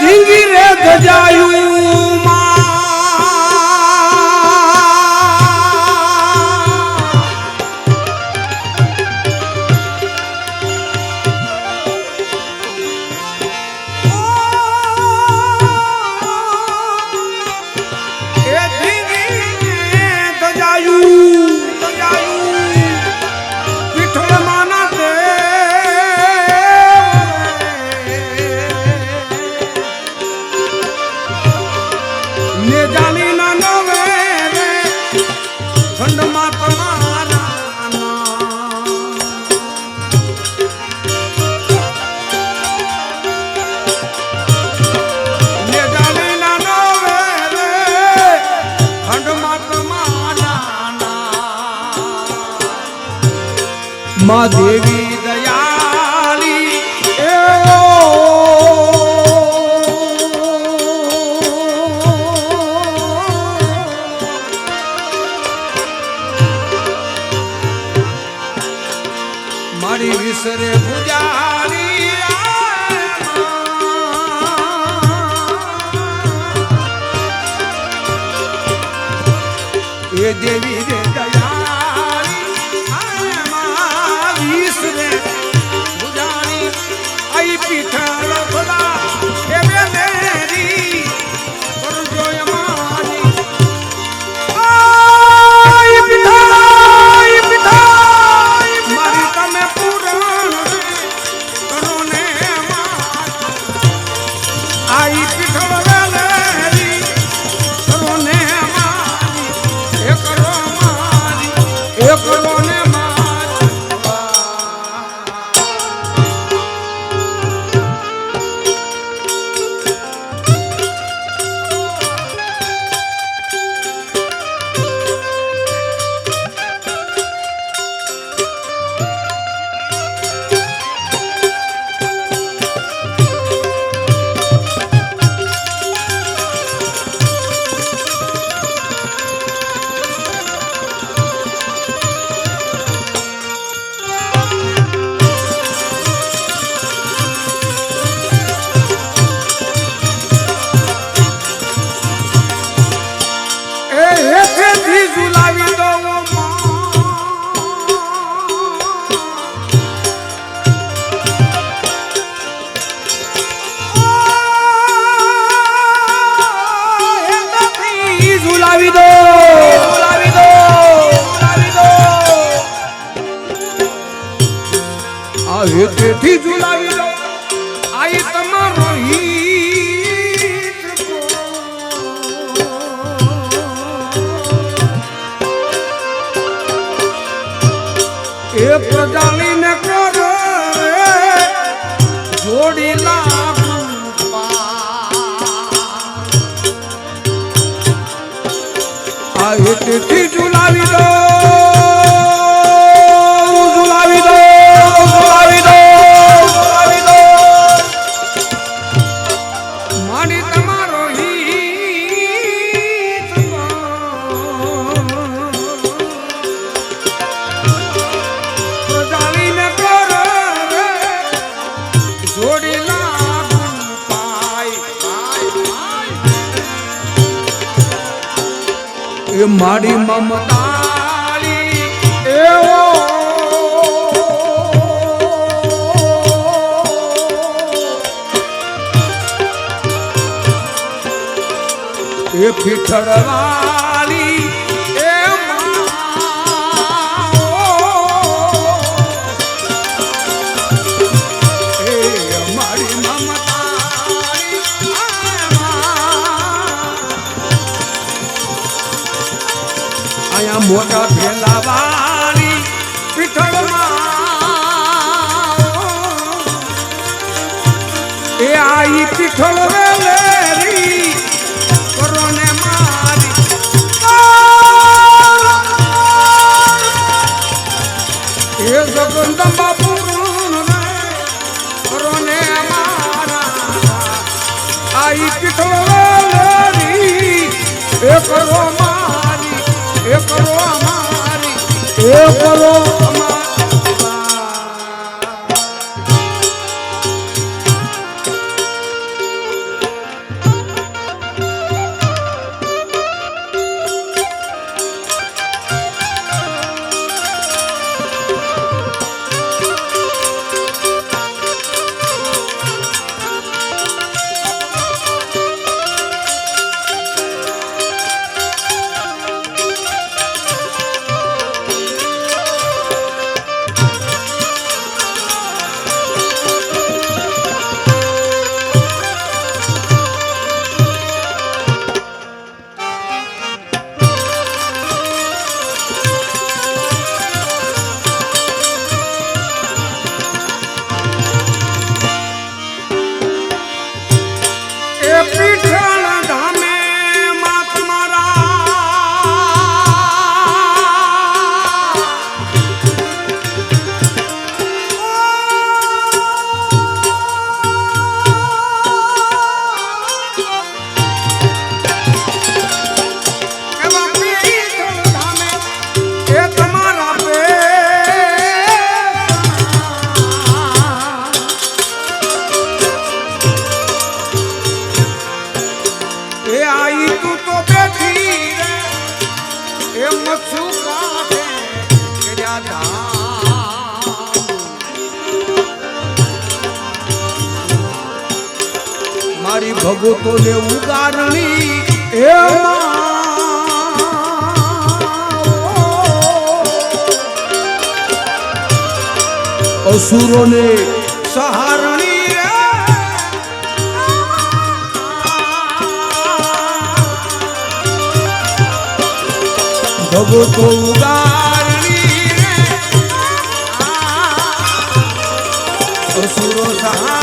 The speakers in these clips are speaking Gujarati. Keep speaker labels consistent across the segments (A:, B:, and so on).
A: ધીંગી રે ધજાયું. માં દેવી દયાલી. મારી વિસરે પૂજારી એ દેવી આ તેથી ઝુલાવી દો આઈ તમારો એ એ પ્રજાલીને કરો જોડી લાગુ આ તેથી ઝુલાવી દો એ મારી મમતાળી. એવો. એ પીઠળવાળી અહીંયા મોટા ભેલા વાળી પીઠળમાં. એ આઈ પીઠળ વેલેરી કરો ને મારી. એ જગદંબા પૂર્ણ રે કરો ને મારા. આઈ પીઠળ વેલેરી એ એ કરો મારી ભગતો ને ઉગારણી. એ અસુરો ને સહારણી ભગતો ઉગારણી અસુરો સહાર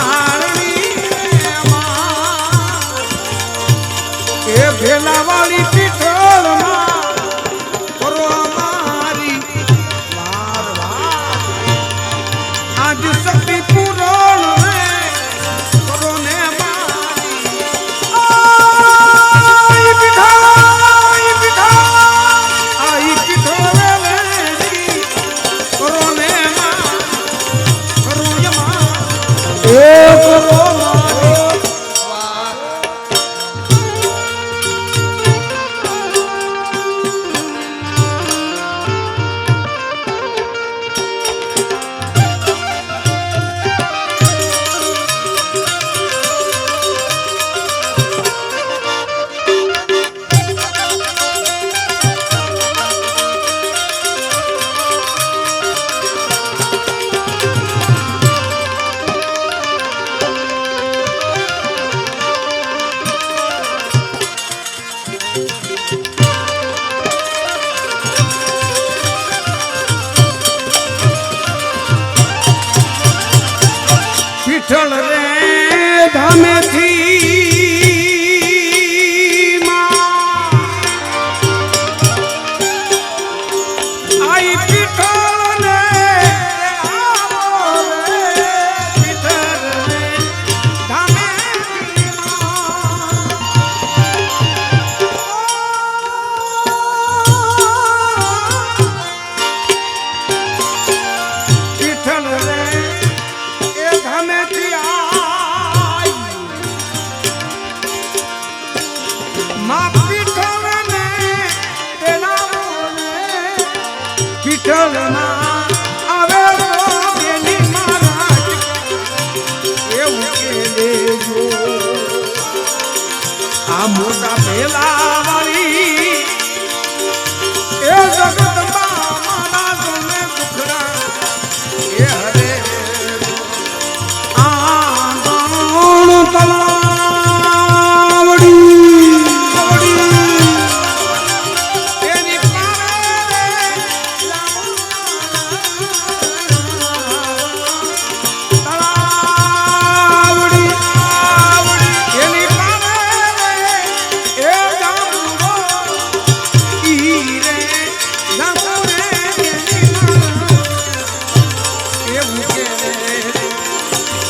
A: મોટા પેલા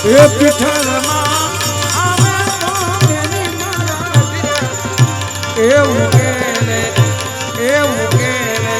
A: એ પીઠળમાં આવે તો મેરી મારા. એ ઉકેલે એ ઉકેલે